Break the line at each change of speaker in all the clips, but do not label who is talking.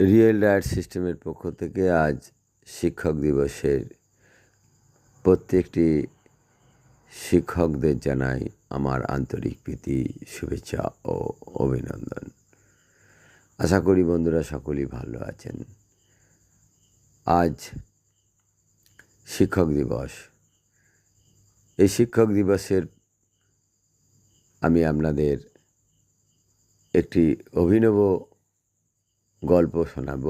Real diet সিস্টেমের পক্ষ থেকে আজ শিক্ষক দিবসের প্রত্যেকটি শিক্ষকদের জানাই আমার আন্তরিক প্রীতি, শুভেচ্ছা ও অভিনন্দন। আশা করি বন্ধুরা সকলেই ভালো আছেন। আজ শিক্ষক দিবস। এই শিক্ষক দিবসের আমি আপনাদের একটি অভিনব গল্প শোনাব।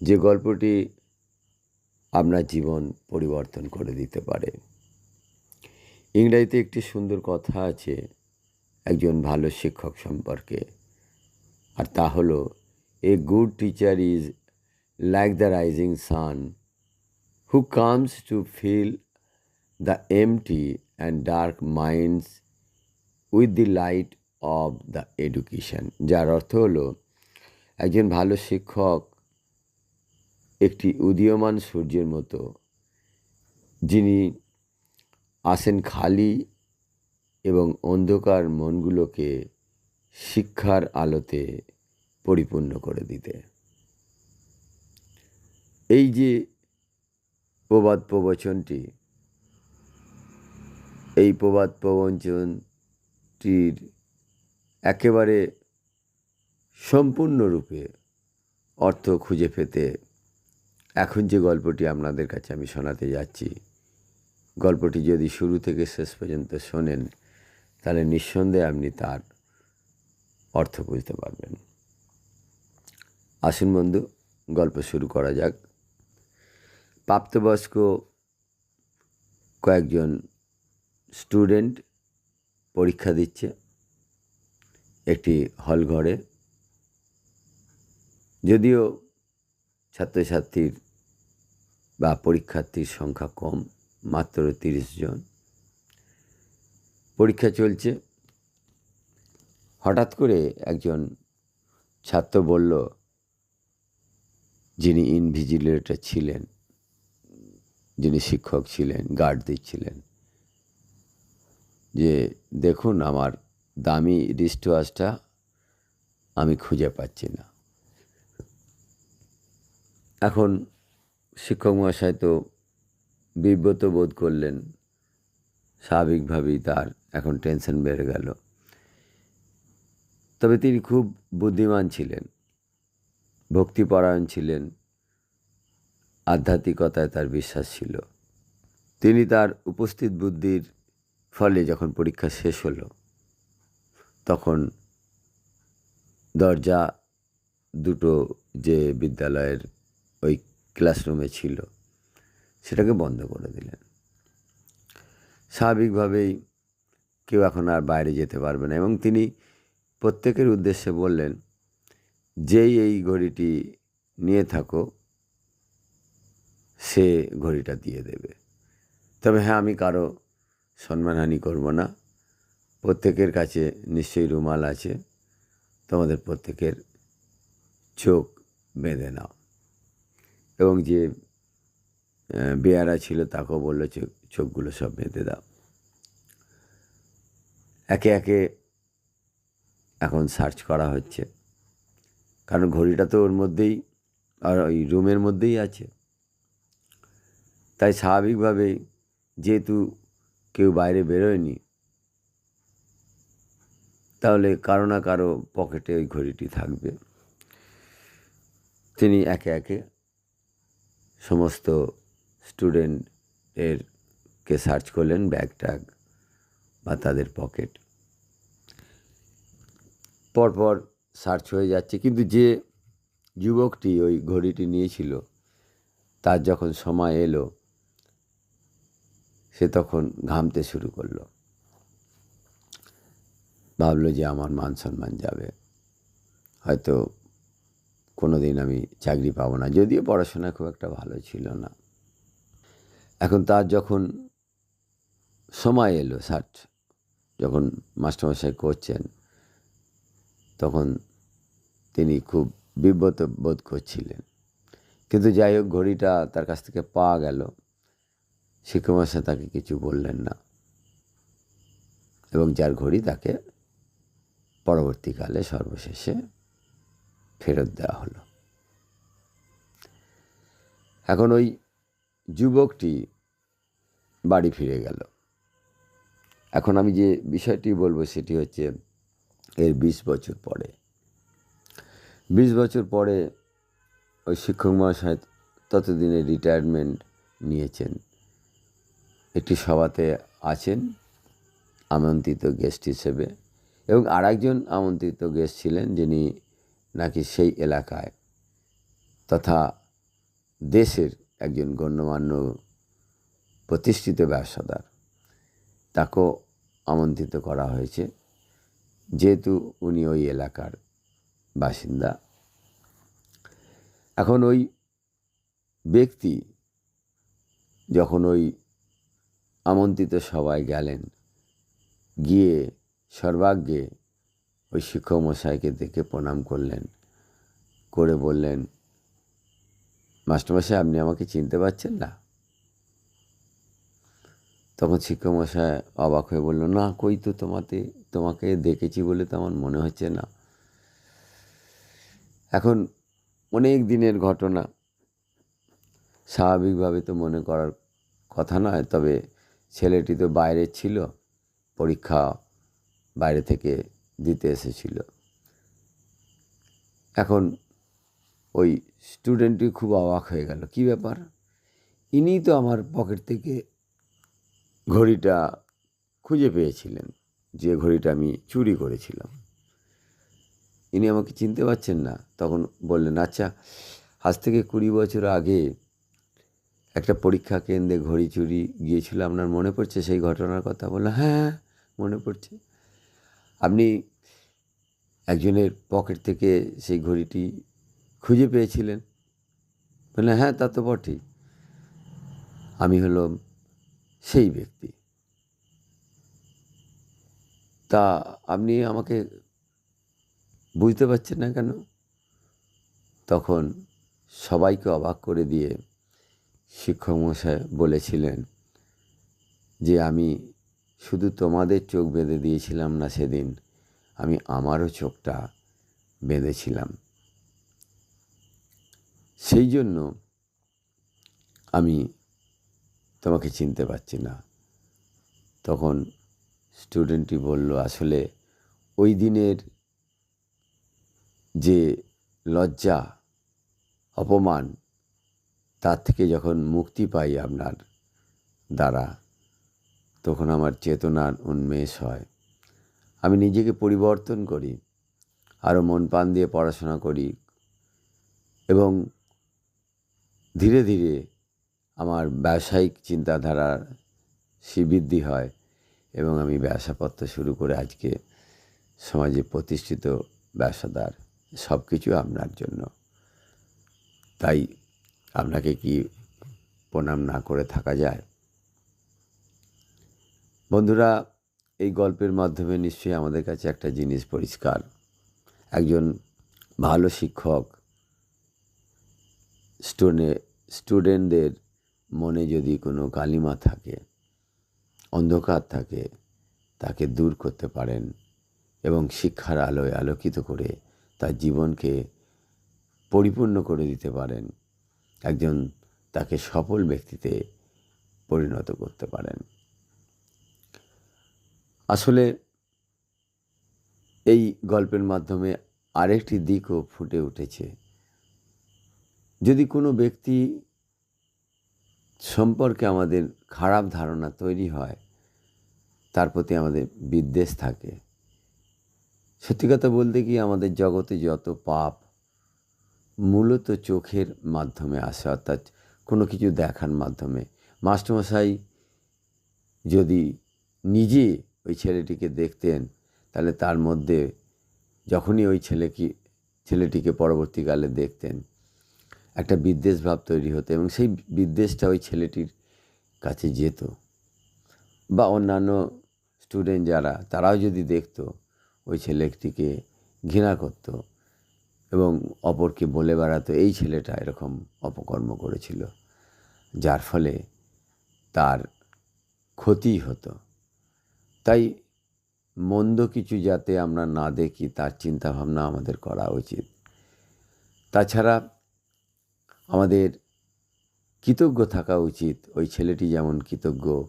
যে গল্পটি আপনার জীবন পরিবর্তন করে দিতে পারে। ইংরাজিতে একটি সুন্দর কথা আছে, একজন ভালো শিক্ষক সম্পর্কে, আর তা হলো a good teacher is like the rising sun who comes to fill the empty and dark minds with the light of the education যার অর্থ হলো একজন ভালো শিক্ষক, একটি উদীয়মান সূর্যের মতো। যিনি আসেন খালি এবং অন্ধকার মনগুলোকে শিক্ষার আলোতে পরিপূর্ণ করে দিতে। এই যে প্রবাদ প্রবচনটি, এই প্রবাদ প্রবচনটির একেবারে সম্পূর্ণরূপে অর্থ খুঁজে পেতে এখন যে গল্পটি আপনাদের কাছে আমি শোনাতে যাচ্ছি, গল্পটি যদি শুরু থেকে শেষ পর্যন্ত শোনেন, তাহলে নিঃসন্দেহে আপনি তার অর্থ বুঝতে পারবেন। আসুন বন্ধু, গল্প শুরু করা যাক। প্রাপ্তবয়স্ক কয়েকজন স্টুডেন্ট পরীক্ষা দিচ্ছে একটি হল ঘরে যদিও ছাত্রছাত্রীর বা পরীক্ষার্থীর সংখ্যা কম, মাত্র তিরিশ জন। পরীক্ষা চলছে। হঠাৎ করে একজন ছাত্র বলল, যিনি ইনভিজিলেটর ছিলেন, যিনি শিক্ষক ছিলেন, গার্ড দিচ্ছিলেন, যে দেখুন আমার দামি রিস্ট ওয়াচটা আমি খুঁজে পাচ্ছি না। এখন শিক্ষক মহাশয় তো বিব্রত বোধ করলেন, স্বাভাবিকভাবেই তার এখন টেনশন বেড়ে গেল। তবে তিনি খুব বুদ্ধিমান ছিলেন, ভক্তিপরায়ণ ছিলেন, আধ্যাত্মিকতায় তার বিশ্বাস ছিল। তিনি তার উপস্থিত বুদ্ধির ফলে যখন পরীক্ষা শেষ হলো, তখন দরজা দুটো যে বিদ্যালয়ের ওই ক্লাসরুমে ছিল, সেটাকে বন্ধ করে দিলেন। স্বাভাবিকভাবেই কেউ এখন আর বাইরে যেতে পারবে না এবং তিনি প্রত্যেকের উদ্দেশ্যে বললেন, যেই এই ঘড়িটি নিয়ে থাকো, সে ঘড়িটা দিয়ে দেবে। তবে হ্যাঁ আমি কারও সম্মানহানি করব না। প্রত্যেকের কাছে নিশ্চয়ই রুমাল আছে। তোমাদের প্রত্যেকের চোখ বেঁধে নাও। এবং যে বেয়ারা ছিল তাকেও বলল চোখ চোখগুলো সব বেঁধে দাও। একে একে এখন সার্চ করা হচ্ছে। কারণ ঘড়িটা তো ওর মধ্যেই, আর ওই রুমের মধ্যেই আছে। তাই স্বাভাবিকভাবেই যেহেতু কেউ বাইরে বেরোয়নি, তাহলে কারও না কারও পকেটে ওই ঘড়িটি থাকবে। তিনি একে একে সমস্ত স্টুডেন্টের কে সার্চ করলেন ব্যাগ ট্যাগ বা তাদের পকেট পরপর সার্চ হয়ে যাচ্ছে, কিন্তু যে যুবকটি ওই ঘড়িটি নিয়েছিল, তার যখন সময় এলো, সে তখন ঘামতে শুরু করল। ভাবলো যে আমার মান সম্মান যাবে। হয়তো কোনো দিন আমি চাকরি পাবো না। যদিও পড়াশোনা খুব একটা ভালো ছিল না। এখন তার যখন সময় এলো সার্চ যখন মাস্টারমশাই করছেন, তখন তিনি খুব বিব্রত বোধ করছিলেন। কিন্তু যাই হোক, ঘড়িটা তার কাছ থেকে পাওয়া গেল। শিক্ষকমশাই তাকে কিছু বললেন না। এবং যার ঘড়ি তাকে পরবর্তীকালে সর্বশেষে ফেরত দেওয়া হলো। এখন ওই যুবকটি বাড়ি ফিরে গেল। এখন আমি যে বিষয়টি বলব সেটি হচ্ছে এর বিশ বছর পরে। বিশ বছর পরে ওই শিক্ষক মহাশয় ততদিনে রিটায়ারমেন্ট নিয়েছেন। একটি সভাতে আছেন আমন্ত্রিত গেস্ট হিসেবে এবং আরেকজন আমন্ত্রিত গেস্ট ছিলেন যিনি নাকি সেই এলাকায় তথা দেশের একজন গণ্যমান্য প্রতিষ্ঠিত ব্যবসাদার। তাকেও আমন্ত্রিত করা হয়েছে, যেহেতু উনি ওই এলাকার বাসিন্দা। এখন ওই ব্যক্তি যখন ওই আমন্ত্রিত সবাই গেলেন, গিয়ে সর্বাগ্যে ওই শিক্ষক মশাইকে দেখে প্রণাম করলেন, করে বললেন, মাস্টারমশাই, আপনি আমাকে চিনতে পারছেন না? তখন শিক্ষক মশাই অবাক হয়ে বলল, না, কই তো তোমাতে, তোমাকে দেখেছি বলে তো আমার মনে হচ্ছে না। এখন অনেক দিনের ঘটনা, স্বাভাবিকভাবে তো মনে করার কথা নয়, তবে ছেলেটি তো বাইরে ছিল, পরীক্ষা বাইরে থেকে দিতে এসেছিল। এখন ওই স্টুডেন্টটি খুব অবাক হয়ে গেল। কি ব্যাপার? ইনি তো আমার পকেট থেকে ঘড়িটা খুঁজে পেয়েছিলেন, যে ঘড়িটা আমি চুরি করেছিলাম। ইনি আমাকে চিনতে পারছেন না। তখন বললেন আচ্ছা আজ থেকে কুড়ি বছর আগে একটা পরীক্ষা কেন্দ্রে ঘড়ি চুরি গিয়েছিল, আপনার মনে পড়ছে সেই ঘটনার কথা? বলল হ্যাঁ মনে পড়ছে। আপনি একজনের পকেট থেকে সেই ঘড়িটি খুঁজে পেয়েছিলেন? বললেন হ্যাঁ তা তো বটেই। আমি হলাম সেই ব্যক্তি। তা আপনি আমাকে বুঝতে পারছেন না কেন? তখন সবাইকে অবাক করে দিয়ে শিক্ষক মশাই বলেছিলেন যে, আমি শুধু তোমাদের চোখ বেঁধে দিয়েছিলাম না সেদিন, আমি আমারও চোখটা বেঁধেছিলাম। সেই জন্য আমি তোমাকে চিনতে পারছি না। তখন স্টুডেন্টটি বলল, আসলে ওই দিনের যে লজ্জা, অপমান, তার থেকে যখন মুক্তি পাই আপনার দ্বারা তখন আমার চেতনার উন্মেষ হয়। আমি নিজেকে পরিবর্তন করি আরও মন প্রাণ দিয়ে পড়াশোনা করি এবং ধীরে ধীরে আমার ব্যবসায়িক চিন্তাধারার শ্রীবৃদ্ধি হয় এবং আমি ব্যবসাপত্র শুরু করে আজকে সমাজে প্রতিষ্ঠিত ব্যবসাদার সব কিছু আপনার জন্য। তাই আপনাকে কি প্রণাম না করে থাকা যায়? বন্ধুরা, এই গল্পের মাধ্যমে নিশ্চয়ই আমাদের কাছে একটা জিনিস পরিষ্কার। একজন ভালো শিক্ষক স্টুডে স্টুডেন্টদের মনে যদি কোনো কালিমা থাকে, অন্ধকার থাকে, তাকে দূর করতে পারেন এবং শিক্ষার আলোয় আলোকিত করে তার জীবনকে পরিপূর্ণ করে দিতে পারেন, একজন তাকে সফল ব্যক্তিতে পরিণত করতে পারেন। আসলে এই গল্পের মাধ্যমে আরেকটি দিকও ফুটে উঠেছে। যদি কোনো ব্যক্তি সম্পর্কে আমাদের খারাপ ধারণা তৈরি হয়, তার প্রতি আমাদের বিদ্বেষ থাকে। সত্যি কথা বলতে কি আমাদের জগতে যত পাপ মূলত চোখের মাধ্যমে আসে, অর্থাৎ কোনো কিছু দেখার মাধ্যমে। মাস্টারমশাই যদি নিজে ওই ছেলেটিকে দেখতেন, তাহলে তার মধ্যে যখনই ওই ছেলেকে, ছেলেটিকে পরবর্তীকালে দেখতেন, একটা বিদ্বেষ ভাব তৈরি হতো এবং সেই বিদ্বেষটা ওই ছেলেটির কাছে যেত। বা অন্যান্য স্টুডেন্ট যারা, তারাও যদি দেখত, ওই ছেলেটিকে ঘৃণা করত এবং অপরকে বলে বেড়াতো, এই ছেলেটা এরকম অপকর্ম করেছিল। যার ফলে তার ক্ষতি হতো। তাই মন্দ কিছু যাতে আমরা না দেখি, তার চিন্তাভাবনা আমাদের করা উচিত। তাছাড়া আমাদের কৃতজ্ঞ থাকা উচিত। ওই ছেলেটি যেমন কৃতজ্ঞ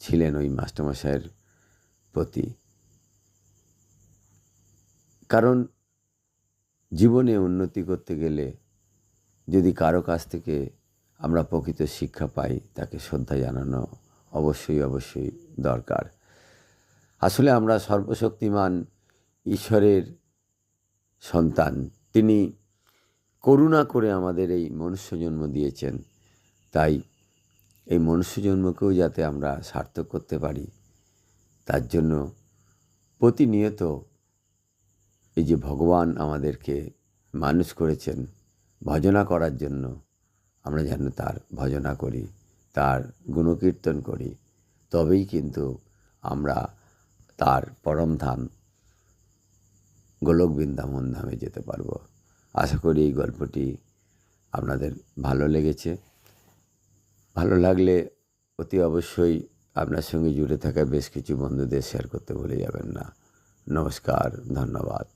ছিলেন ওই মাস্টারমশাইয়ের প্রতি। কারণ জীবনে উন্নতি করতে গেলে যদি কারও কাছ থেকে আমরা প্রকৃত শিক্ষা পাই, তাকে শ্রদ্ধা জানানো অবশ্যই অবশ্যই দরকার। আসলে আমরা সর্বশক্তিমান ঈশ্বরের সন্তান। তিনি করুণা করে আমাদের এই মনুষ্য জন্ম দিয়েছেন। তাই এই মনুষ্য জন্মকেও যাতে আমরা সার্থক করতে পারি, তার জন্য প্রতিনিয়ত এই যে ভগবান আমাদেরকে মানুষ করেছেন ভজনা করার জন্য, আমরা যেন তার ভজনা করি, তার গুণকীর্তন করি, তবেই কিন্তু আমরা তার পরম ধাম, গোলক বৃন্দাবন ধামে যেতে পারব। আশা করি এই গল্পটি আপনাদের ভালো লেগেছে। ভালো লাগলে অতি অবশ্যই আপনার সঙ্গে জুড়ে থাকা বেশ কিছু বন্ধুদের শেয়ার করতে ভুলে যাবেন না। নমস্কার, ধন্যবাদ।